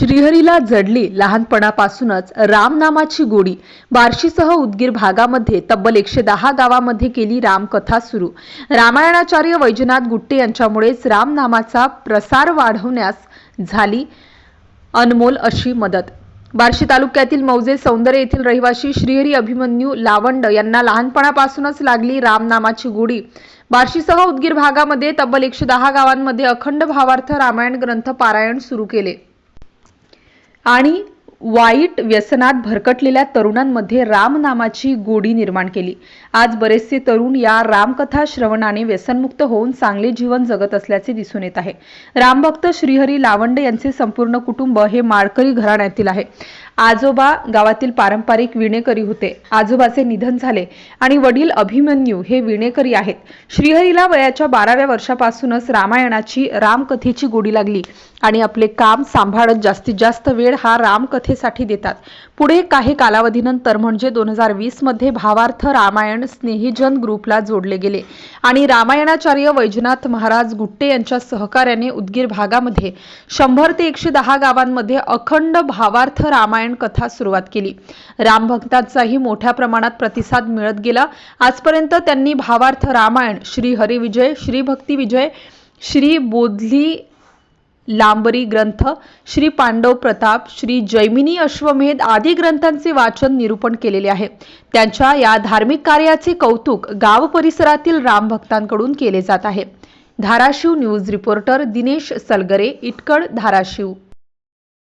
श्रीहरीला जडली लहानपणापासूनच रामनामाची गोडी. बार्शीसह उदगीर भागामध्ये तब्बल एकशे दहा गावामध्ये केली रामकथा सुरू. रामायणाचार्य वैजनाथ गुट्टे यांच्यामुळेच रामनामाचा प्रसार वाढवण्यास झाली अनमोल अशी मदत. बार्शी तालुक्यातील मौजे सौंदर्य येथील रहिवासी श्रीहरी अभिमन्यू लावंड यांना लहानपणापासूनच लागली रामनामाची गोडी. बार्शीसह उदगीर भागामध्ये तब्बल एकशे दहा गावांमध्ये अखंड भावार्थ रामायण ग्रंथ पारायण सुरू केले. आणि वाईट व्यसनात भरकटलेल्या तरुणांमध्ये रामनामाची गोडी निर्माण केली. आज बरेचसे तरुण या रामकथा श्रवणाने व्यसनमुक्त होऊन चांगले जीवन जगत असल्याचे दिसून येत आहे. रामभक्त श्रीहरी लावंडे यांचे संपूर्ण कुटुंब हे माळकरी घराण्यातील आहे. आजोबा गावातील पारंपरिक विणेकरी होते. आजोबाचे निधन झाले आणि वडील अभिमन्यू हे विणेकरी आहेत. श्रीहरीला वयाच्या बाराव्या वर्षापासूनच रामायणाची रामकथेची गोडी लागली आणि आपले काम सांभाळत जास्तीत जास्त वेळ हा रामकथे रामकथेसाठी देतात. पुढे काही कालावधीनंतर म्हणजे दोन हजार वीसमध्ये भावार्थ रामायण स्नेहीजन ग्रुपला जोडले गेले आणि रामायणाचार्य वैजनाथ महाराज गुट्टे यांच्या सहकार्याने उदगीर भागामध्ये शंभर ते एकशे दहा गावांमध्ये अखंड भावार्थ रामायण कथा सुरुवात केली. रामभक्तांचाही मोठ्या प्रमाणात प्रतिसाद मिळत गेला. आजपर्यंत त्यांनी भावार्थ रामायण श्री हरिविजय श्री भक्ती विजय श्री बोधली लांबरी ग्रंथ श्री पांडव प्रताप श्री जैमिनी अश्वमेध आदी ग्रंथांचे वाचन निरूपण केलेले आहे. त्यांच्या या धार्मिक कार्याचे कौतुक गाव परिसरातील रामभक्तांकडून केले जात आहे. Dharashiv news reporter Dinesh Salgare Itkad Dharashiv.